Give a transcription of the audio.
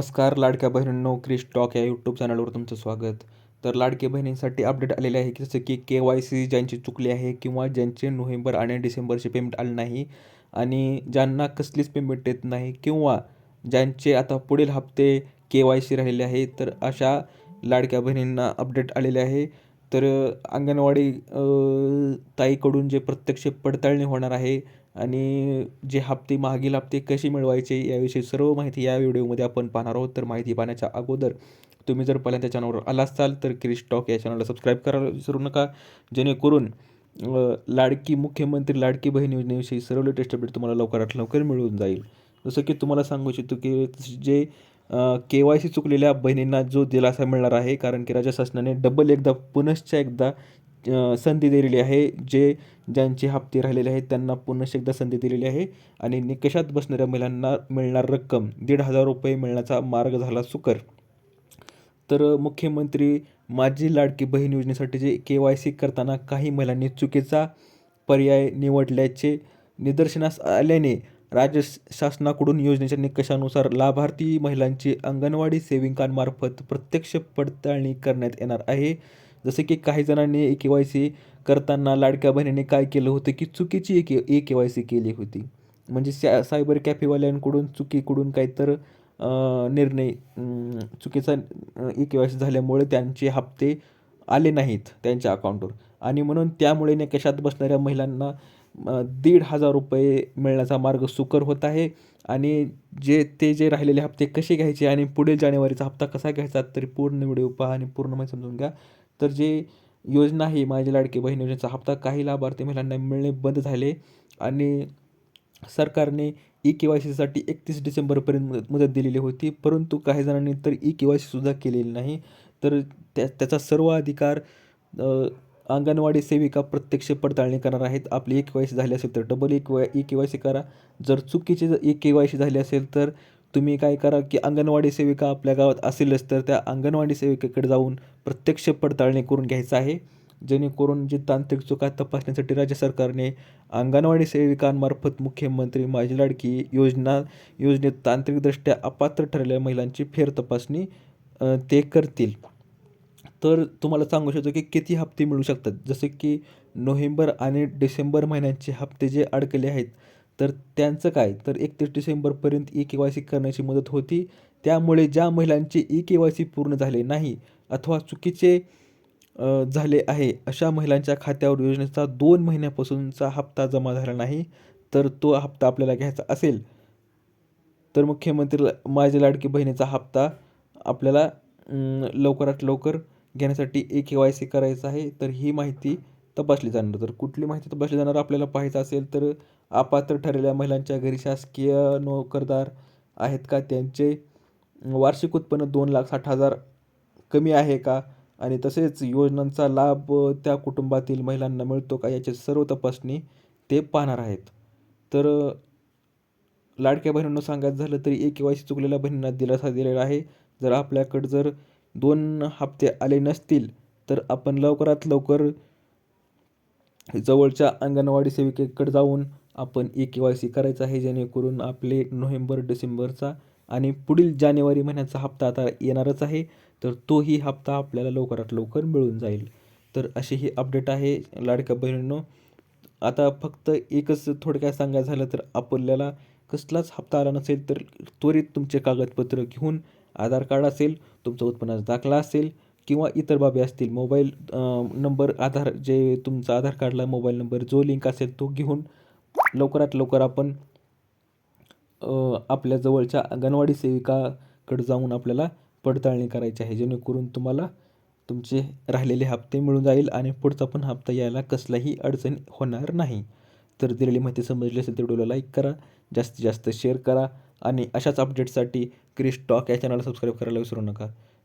नमस्कार लाडक्या बहिणींनो क्रिश टॉक या यूट्यूब चॅनलवर तुमचं स्वागत. तर लाडक्या बहिणींसाठी अपडेट आलेले आहे की जसं की के वाय सी ज्यांची चुकली आहे किंवा ज्यांचे नोव्हेंबर आणि डिसेंबरचे पेमेंट आले नाही आणि ज्यांना कसलीच पेमेंट येत नाही किंवा ज्यांचे आता पुढील हप्ते के वाय सी राहिलेले आहे तर अशा लाडक्या बहिणींना अपडेट आलेले आहे. तर अंगणवाडी ताईकडून जे प्रत्यक्ष पडताळणी होणार आहे आणि जे हप्ते मागील हप्ते कसे मिळवायचे याविषयी सर्व माहिती या व्हिडिओमध्ये आपण पाहणार आहोत. तर माहिती पाहण्याच्या अगोदर तुम्ही जर पहिल्यांदा चॅनलवर आला असाल तर क्रिश टॉक या चॅनलला सबस्क्राईब करायला विसरू नका. जेणेकरून लाडकी मुख्यमंत्री लाडकी बहीण योजनेविषयी सर्व लेटेस्ट अपडेट तुम्हाला लवकरात लवकर मिळून जाईल. जसं की तुम्हाला सांगू इच्छितो की जे के वाय सी चुकलेल्या बहिणींना जो दिलासा मिळणार आहे कारण की राज्य शासनाने डबल एकदा पुनश्च एकदा संधी दिलेली आहे जे ज्यांचे हप्ते राहिलेले आहेत त्यांना पुनश्च एकदा संधी दिलेली आहे आणि निकषात बसणाऱ्या महिलांना मिळणार रक्कम दीड हजार रुपये मिळण्याचा मार्ग झाला सुकर. तर मुख्यमंत्री माझी लाडकी बहीण योजनेसाठी जे के वाय सी करताना काही महिलांनी चुकीचा पर्याय निवडल्याचे निदर्शनास आल्याने राज्य शासनाकडून योजनेच्या निकषानुसार लाभार्थी महिलांची अंगणवाडी सेविकांमार्फत प्रत्यक्ष पडताळणी करण्यात येणार आहे. जसे की काही जणांनी ए के वाय सी करताना लाडक्या बहिणीने काय केलं होतं की चुकीची ए के ए के वाय सी केली होती. म्हणजे सॅ सायबर कॅफेवाल्यांकडून चुकीकडून काहीतर तर निर्णय चुकीचा ई के वाय सी झाल्यामुळे त्यांचे हप्ते आले नाहीत त्यांच्या अकाउंटवर. आणि म्हणून त्यामुळे निकषात बसणाऱ्या महिलांना दीड हजार रुपये मिळण्याचा मार्ग सुकर होत आहे. आणि जे ते जे राहिलेले हप्ते कसे घ्यायचे आणि पुढील जानेवारीचा हप्ता कसा घ्यायचा तरी पूर्ण व्हिडिओ पहा आणि पूर्ण माहिती समजून घ्या. तर जे योजना आहे माझी लाडकी बहीण योजनेचा हप्ता काही लाभार्थी महिलांना मिळणे बंद झाले आणि सरकारने ई के वाय सीसाठी एकतीस डिसेंबरपर्यंत मुदत मुदत दिलेली होती. परंतु काही जणांनी तर ई के वाय सीसुद्धा केलेली नाही. तर त्या त्याचा सर्व अधिकार अंगणवाडी सेविका प्रत्यक्ष पडताळणी करणार आहेत. आपली ई के वाय सी झाली असेल तर double E Y E K Y C करा. जर चुकीची ई के वाय सी झाली असेल तर तुम्ही काय करा की अंगणवाडी सेविका आपल्या गावात असेलच तर त्या अंगणवाडी सेविकेकडे जाऊन प्रत्यक्ष पडताळणी करून घ्यायचं आहे. जेणेकरून जी तांत्रिक चुका तपासण्यासाठी राज्य सरकारने अंगणवाडी सेविकांमार्फत मुख्यमंत्री माझी लाडकी योजना योजनेत तांत्रिकदृष्ट्या अपात्र ठरलेल्या महिलांची फेर तपासणी ते करतील. तर तुम्हाला सांगू शकतो की किती हप्ते मिळू शकतात. जसे की नोव्हेंबर आणि डिसेंबर महिन्यांचे हप्ते जे अडकले आहेत तर त्यांचं काय? तर एकतीस डिसेंबरपर्यंत ई के वाय सी करण्याची मदत होती. त्यामुळे ज्या महिलांचे ई के वाय सी पूर्ण झाले नाही अथवा चुकीचे झाले आहे अशा महिलांच्या खात्यावर योजनेचा दोन महिन्यापासूनचा हप्ता जमा झाला नाही तर तो हप्ता आपल्याला घ्यायचा असेल तर मुख्यमंत्री माझ्या लाडकी बहिणीचा हप्ता आपल्याला लवकरात लवकर घेण्यासाठी ए के वाय सी करायचं आहे. तर ही माहिती तपासली जाणार. तर कुठली माहिती तपासली जाणार आपल्याला पाहायचं असेल तर अपात्र ठरलेल्या महिलांच्या घरी शासकीय नोकरदार आहेत का? त्यांचे वार्षिक उत्पन्न दोन लाख साठ हजार कमी आहे का? आणि तसेच योजनांचा लाभ त्या कुटुंबातील महिलांना मिळतो का? याची सर्व तपासणी ते पाहणार आहेत. तर लाडक्या बहिणींना सांगायचं झालं तरी एक किंवा सी चुकलेल्या बहिणींना दिलासा दिलेला आहे. जर आपल्याकडं जर दोन हप्ते आले नसतील तर आपण लवकरात लवकर जवळच्या अंगणवाडी सेविकेकडे जाऊन आपण ई के वाय सी करायचं आहे जेणेकरून आपले नोव्हेंबर डिसेंबरचा आणि पुढील जानेवारी महिन्याचा हप्ता आता येणारच आहे. तर तोही हप्ता आपल्याला लवकरात लवकर मिळून जाईल. तर अशी ही अपडेट आहे लाडक्या बहिणींनो. आता फक्त एकच थोडक्यात सांगायचं झालं तर आपल्याला कसलाच हप्ता आला नसेल तर त्वरित तुमचे कागदपत्र घेऊन आधार कार्ड असेल तुमचा उत्पन्नाचा दाखला असेल किंवा इतर बाबी असतील मोबाईल नंबर आधार जे तुमचा आधार कार्डला मोबाईल नंबर जो लिंक असेल तो घेऊन लवकरात लवकर आपण आपल्या जवळच्या अंगणवाडी सेविकाकडे जाऊन आपल्याला पडताळणी करायची आहे. जेणेकरून तुम्हाला तुमचे राहिलेले हप्ते मिळून जाईल आणि पुढचा पण हप्ता यायला कसलाही अडचण होणार नाही. तर दिलेली माहिती समजली असेल तर व्हिडिओला लाईक करा जास्तीत जास्त शेअर करा आणि अशाच अपडेटसाठी क्रिश टॉक या चॅनलला सबस्क्राईब करायला विसरू नका.